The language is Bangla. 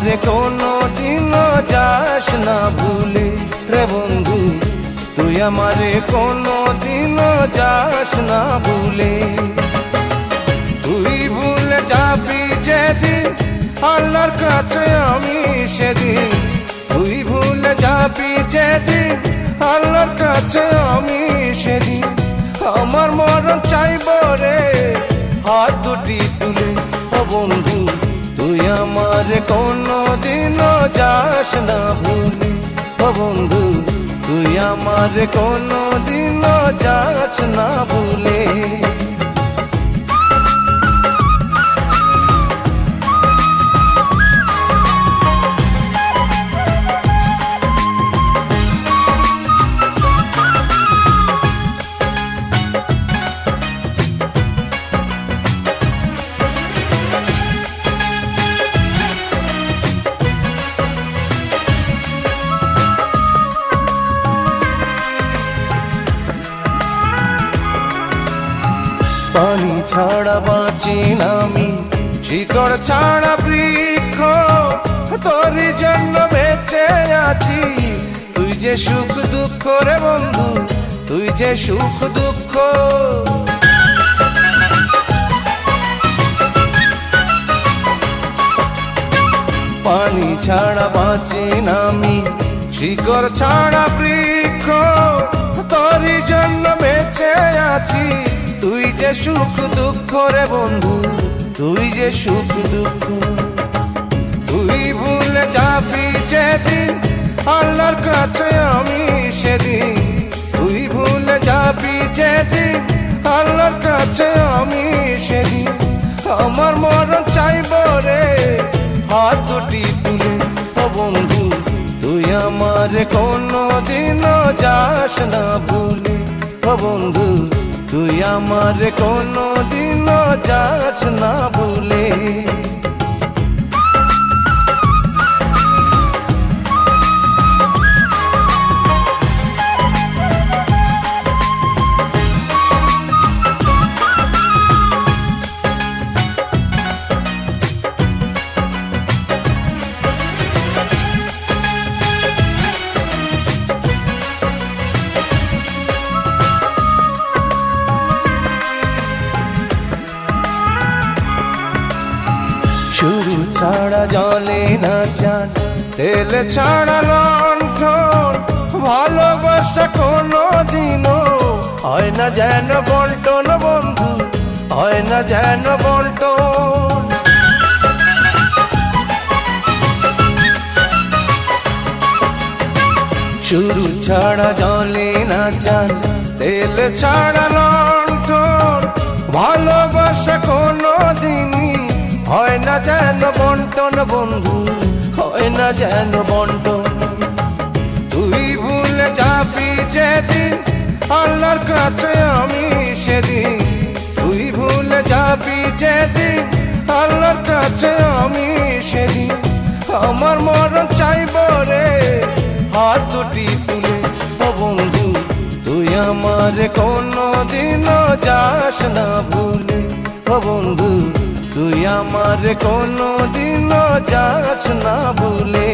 আমারে কোনো দিনও যাস না ভুলে রে বন্ধু, তুই আমারে কোনো দিনও যাস না ভুলে। তুই ভুলে যাবি যেদিন, আল্লাহর কাছে আমি সেদিন। তুই ভুলে যাবি যেদিন, আল্লাহর কাছে আমি সেদিন। আমার মরণ চাইব রে, হাত দুটি তুলে বন্ধু। তুই আমার কোনো দিনও যাস না ভুলি। ও বন্ধু, তুই আমার কোনো দিনও যাস না ভুলে। পানি ছাড়া বাঁচি না আমি। শিকড় ছাড়া বৃক্ষ, তোর জন্য বেঁচে আছি। তুই যে সুখ দুঃখ রে বন্ধু, তুই যে সুখ দুঃখ। পানি ছাড়া বাঁচি না আমি। শিকড় ছাড়া বৃক্ষ তোরই জন্য বেঁচে আছি। সুখ দুঃখ রে বন্ধু, তুই যে সুখ দুঃখ। তুই ভুলে যাবি যেদিন, আল্লাহর কাছে আমি সেদিন। তুই ভুলে যাবি যেদিন, আল্লাহর কাছে আমি সেদিন। আমার মরণ চাইব রে, হাত দুটি তুলে। ও বন্ধু, তুই আমার কোনো দিনও যাস না ভুলে। ও বন্ধু তুই আমার কোনো দিনও যাস না ভুলে ছাড়া জলে না চান, তেল ছাড়া লণ্ঠন ভালোবাসা কোনো দিনও হয় না যেন বন্টন বন্ধু, হয় না যেন বন্টন শুরু ছাড়া জলে না চান, তেল ছাড়া লণ্ঠন না যেন বন্টন বন্ধু, হয় না যেন বন্টন। তুই ভুলে যাবি যেদিন, আল্লাহর কাছে আমি সেদিন। তুই ভুলে যাবি যেদিন, আল্লাহর কাছে আমি সেদিন। আমার মরণ চাইব রে, হাত দুটি তুলে, ও বন্ধু, তুই আমার কোনো দিনও যাস না ভুলে। ও বন্ধু তুই আমার কোনো দিনও যাস না ভুলে